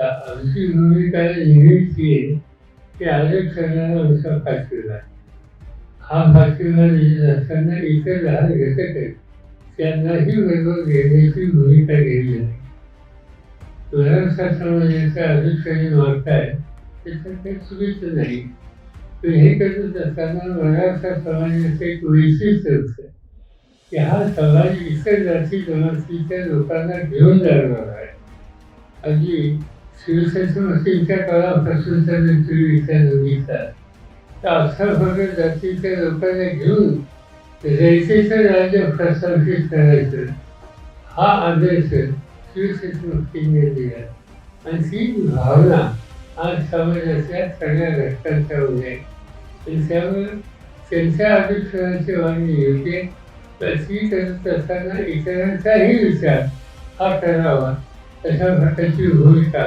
आता आमची भूमिका नेहमीची आहे की आरक्षणाला आमचा पाठिंबा आहे. हा पाठिंबा देत असताना इतर लहान घटक आहेत त्यांनाही बरोबर घेण्याची भूमिका घेतली आहे. मराठा समाजाचं आरक्षण मागताय त्याचं काही चुकीचं नाही. पण हे करत असताना मराठा समाजाचं एक वैशिष्ट्य होतं की हा समाज इतर जाती जमातीच्या लोकांना घेऊन जाणार आहे. अगदी शिवछत्रपतींच्या काळापासून तर तुम्ही विचार तर असा जातीच्या लोकांना घेऊन रयतेचं राज्य प्रस्थापित करायचं हा आदर्श शिवछत्रपतींनी दिला आणि ती भावना आज समाजाच्या सगळ्या घटकांच्यामध्ये आहे. आणि त्यामुळे त्यांच्या आरक्षणाची मागणी योग्य तर ती करत असताना इतरांचाही विचार हा करावा अशा प्रकारची भूमिका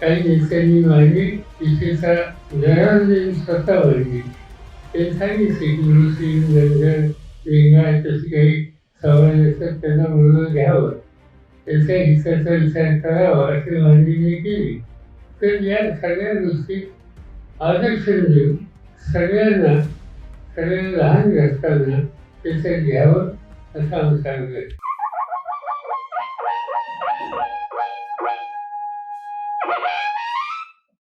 काही नेत्यांनी मांडली तिथेचा उदाहरण स्वतः मांडली ते सांगितले की मुस्लिम धनगर लिंगायत तशी काही सवाल असतात त्यांना बरोबर घ्यावं. त्याच्या हिताचा विचार करावा अशी मांडणी केली. तर या सगळ्या गोष्टी आदर्शन देऊन सगळ्यांना सगळ्या लहान घटकांना त्याचं घ्यावं असं आमचं सांगत Woohoo!